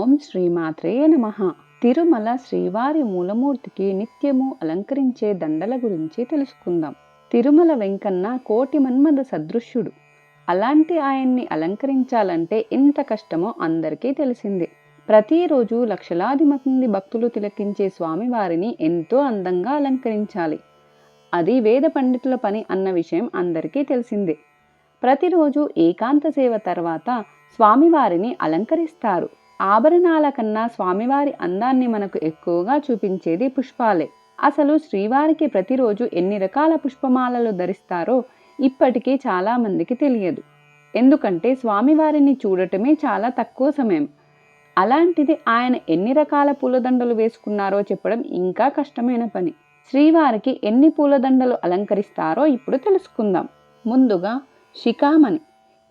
ఓం శ్రీమాత్రే నమ. తిరుమల శ్రీవారి మూలమూర్తికి నిత్యము అలంకరించే దండల గురించి తెలుసుకుందాం. తిరుమల వెంకన్న కోటి మన్మద సదృశ్యుడు. అలాంటి ఆయన్ని అలంకరించాలంటే ఎంత కష్టమో అందరికీ తెలిసిందే. ప్రతిరోజు లక్షలాది మంది భక్తులు తిలకించే స్వామివారిని ఎంతో అందంగా అలంకరించాలి. అది వేద పండితుల పని అన్న విషయం అందరికీ తెలిసిందే. ప్రతిరోజు ఏకాంత సేవ తర్వాత స్వామివారిని అలంకరిస్తారు. ఆభరణాల కన్నా స్వామివారి అందాన్ని మనకు ఎక్కువగా చూపించేది పుష్పాలే. అసలు శ్రీవారికి ప్రతిరోజు ఎన్ని రకాల పుష్పమాలలు ధరిస్తారో ఇప్పటికీ చాలామందికి తెలియదు. ఎందుకంటే స్వామివారిని చూడటమే చాలా తక్కువ సమయం. అలాంటిది ఆయన ఎన్ని రకాల పూలదండలు వేసుకున్నారో చెప్పడం ఇంకా కష్టమైన పని. శ్రీవారికి ఎన్ని పూలదండలు అలంకరిస్తారో ఇప్పుడు తెలుసుకుందాం. ముందుగా శిఖామణి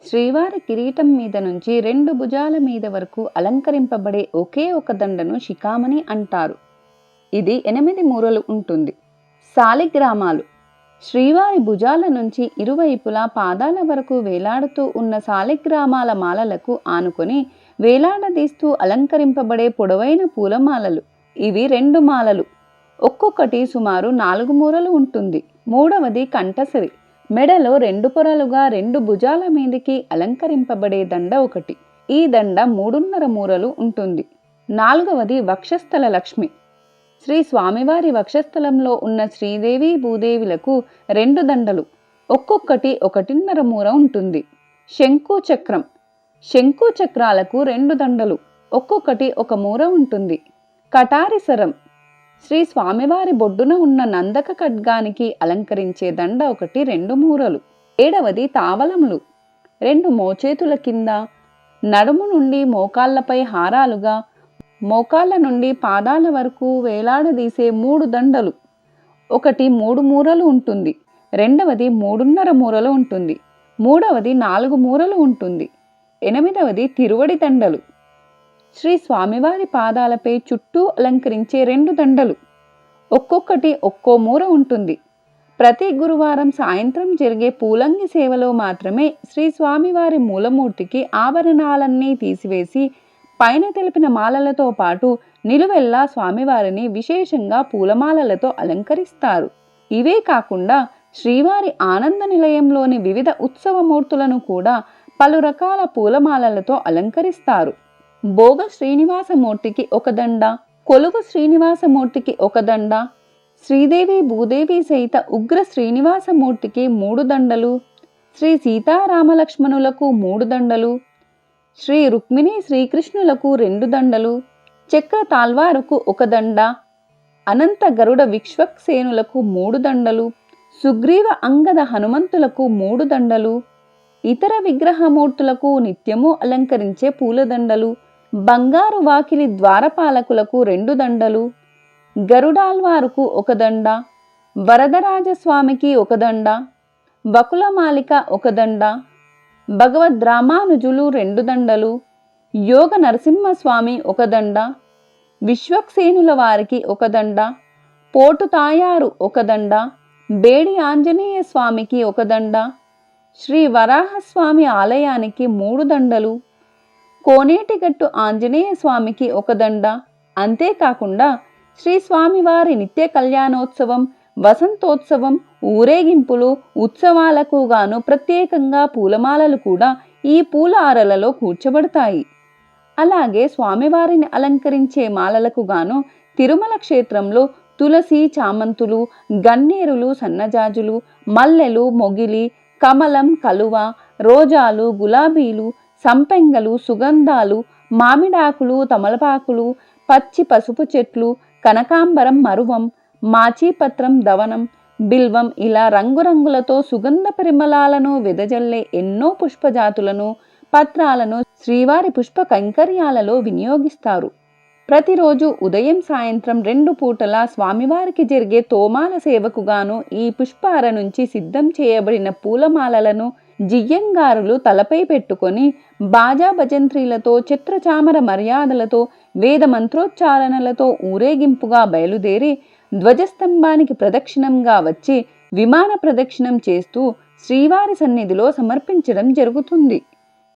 శ్రీవారి కిరీటం మీద నుంచి రెండు భుజాల మీద వరకు అలంకరింపబడే ఒకే ఒక దండను శిఖామణి అంటారు. ఇది ఎనిమిది మూరలు ఉంటుంది. సాలిగ్రామాలు శ్రీవారి భుజాల నుంచి ఇరువైపులా పాదాల వరకు వేలాడుతూ ఉన్న సాలిగ్రామాల మాలలకు ఆనుకొని వేలాడదీస్తూ అలంకరింపబడే పొడవైన పూలమాలలు. ఇవి రెండు మాలలు. ఒక్కొక్కటి సుమారు నాలుగు మూరలు ఉంటుంది. మూడవది కంఠసరి మెడలో రెండు పొరలుగా రెండు భుజాల మీదికి అలంకరింపబడే దండ ఒకటి. ఈ దండ మూడున్నర మూరలు ఉంటుంది. నాలుగవది వక్షస్థల లక్ష్మి. శ్రీ స్వామివారి వక్షస్థలంలో ఉన్న శ్రీదేవి భూదేవులకు రెండు దండలు. ఒక్కొక్కటి ఒకటిన్నర మూర ఉంటుంది. శంకు చక్రం శంకు చక్రాలకు రెండు దండలు. ఒక్కొక్కటి ఒక మూర ఉంటుంది. కటారిసరం. శ్రీ స్వామివారి బొడ్డున ఉన్న నందక ఖడ్గానికి అలంకరించే దండ ఒకటి రెండు మూరలు. ఏడవది తావలములు. రెండు మోచేతుల కింద నడుము నుండి మోకాళ్ళపై హారాలుగా మోకాళ్ళ నుండి పాదాల వరకు వేలాడదీసే మూడు దండలు. ఒకటి మూడు మూరలు ఉంటుంది. రెండవది మూడున్నర మూరలు ఉంటుంది. మూడవది నాలుగు మూరలు ఉంటుంది. ఎనిమిదవది తిరువడి దండలు. శ్రీ స్వామివారి పాదాలపై చుట్టూ అలంకరించే రెండు దండలు. ఒక్కొక్కటి ఒక్కో మూర ఉంటుంది. ప్రతి గురువారం సాయంత్రం జరిగే పూలంగి సేవలో మాత్రమే శ్రీ స్వామివారి మూలమూర్తికి ఆభరణాలన్నీ తీసివేసి పైన తెలిపిన మాలలతో పాటు నిలువెల్లా స్వామివారిని విశేషంగా పూలమాలలతో అలంకరిస్తారు. ఇవే కాకుండా శ్రీవారి ఆనంద నిలయంలోని వివిధ ఉత్సవమూర్తులను కూడా పలు రకాల పూలమాలలతో అలంకరిస్తారు. భోగ శ్రీనివాసమూర్తికి ఒక దండ కొలువు శ్రీనివాసమూర్తికి ఒక దండ శ్రీదేవి భూదేవి సహిత ఉగ్ర శ్రీనివాసమూర్తికి మూడు దండలు శ్రీ సీతారామలక్ష్మణులకు మూడు దండలు శ్రీ రుక్మిణి శ్రీకృష్ణులకు రెండు దండలు చెక్క తాల్వారుకు ఒక దండ అనంత గరుడ విక్ష్వక్సేనులకు మూడు దండలు సుగ్రీవ అంగద హనుమంతులకు మూడు దండలు ఇతర విగ్రహమూర్తులకు నిత్యము అలంకరించే పూలదండలు బంగారు వాకిలి ద్వారపాలకులకు రెండు దండలు గరుడాల్వారుకు ఒక దండ వరదరాజస్వామికి ఒక దండ వకులమాలిక ఒక దండ భగవద్ రామానుజులు రెండు దండలు యోగ నరసింహస్వామి ఒక దండ విశ్వక్సేనుల వారికి ఒక దండ పోటు తాయారు ఒక దండ బేడి ఆంజనేయ స్వామికి ఒక దండ శ్రీ వరాహస్వామి ఆలయానికి మూడు దండలు కోనేటిగట్టు ఆంజనేయ స్వామికి ఒక దండ. అంతేకాకుండా శ్రీ స్వామివారి నిత్య కళ్యాణోత్సవం వసంతోత్సవం ఊరేగింపులు ఉత్సవాలకు గాను ప్రత్యేకంగా పూలమాలలు కూడా ఈ పూల ఆరలలో కూర్చబడతాయి. అలాగే స్వామివారిని అలంకరించే మాలలకు గాను తిరుమల క్షేత్రంలో తులసి చామంతులు గన్నేరులు సన్నజాజులు మల్లెలు మొగిలి కమలం కలువ రోజాలు గులాబీలు సంపెంగలు సుగంధాలు మామిడాకులు తమలపాకులు పచ్చి పసుపు చెట్లు కనకాంబరం మరువం మాచీపత్రం దవనం బిల్వం ఇలా రంగురంగులతో సుగంధ పరిమళాలను వెదజల్లే ఎన్నో పుష్పజాతులను పత్రాలను శ్రీవారి పుష్ప కైంకర్యాలలో వినియోగిస్తారు. ప్రతిరోజు ఉదయం సాయంత్రం రెండు పూటల స్వామివారికి జరిగే తోమాల సేవకుగాను ఈ పుష్పార నుంచి సిద్ధం చేయబడిన పూలమాలలను జియ్యంగారులు తలపై పెట్టుకొని బాజా భజంత్రీలతో చిత్రచామర మర్యాదలతో వేద మంత్రోచ్చారణలతో ఊరేగింపుగా బయలుదేరి ధ్వజస్తంభానికి ప్రదక్షిణంగా వచ్చి విమాన ప్రదక్షిణం చేస్తూ శ్రీవారి సన్నిధిలో సమర్పించడం జరుగుతుంది.